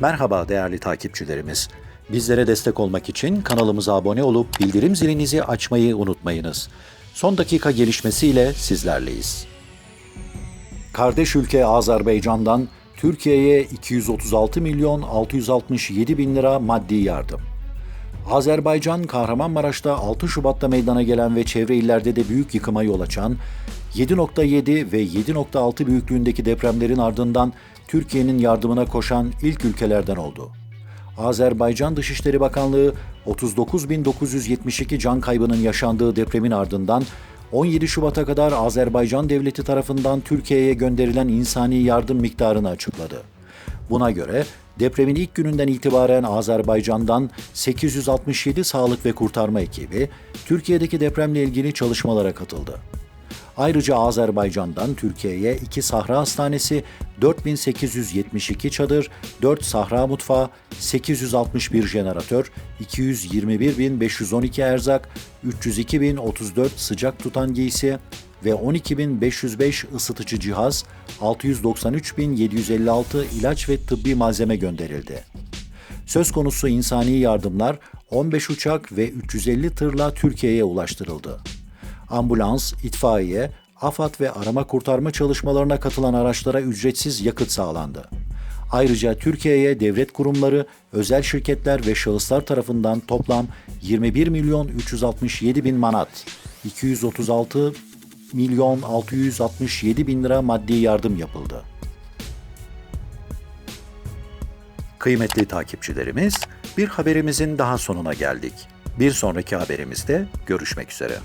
Merhaba değerli takipçilerimiz. Bizlere destek olmak için kanalımıza abone olup bildirim zilinizi açmayı unutmayınız. Son dakika gelişmesiyle sizlerleyiz. Kardeş ülke Azerbaycan'dan Türkiye'ye 236 milyon 667 bin lira maddi yardım. Azerbaycan, Kahramanmaraş'ta 6 Şubat'ta meydana gelen ve çevre illerde de büyük yıkıma yol açan 7.7 ve 7.6 büyüklüğündeki depremlerin ardından Türkiye'nin yardımına koşan ilk ülkelerden oldu. Azerbaycan Dışişleri Bakanlığı 39.972 can kaybının yaşandığı depremin ardından 17 Şubat'a kadar Azerbaycan Devleti tarafından Türkiye'ye gönderilen insani yardım miktarını açıkladı. Buna göre depremin ilk gününden itibaren Azerbaycan'dan 867 sağlık ve kurtarma ekibi Türkiye'deki depremle ilgili çalışmalara katıldı. Ayrıca Azerbaycan'dan Türkiye'ye 2 Sahra Hastanesi, 4872 çadır, 4 Sahra Mutfağı, 861 jeneratör, 221.512 erzak, 302.034 sıcak tutan giysi ve 12.505 ısıtıcı cihaz, 693.756 ilaç ve tıbbi malzeme gönderildi. Söz konusu insani yardımlar 15 uçak ve 350 tırla Türkiye'ye ulaştırıldı. Ambulans, itfaiye, AFAD ve arama kurtarma çalışmalarına katılan araçlara ücretsiz yakıt sağlandı. Ayrıca Türkiye'ye devlet kurumları, özel şirketler ve şahıslar tarafından toplam 21 milyon 367 bin manat, 236 milyon 667 bin lira maddi yardım yapıldı. Kıymetli takipçilerimiz, bir haberimizin daha sonuna geldik. Bir sonraki haberimizde görüşmek üzere.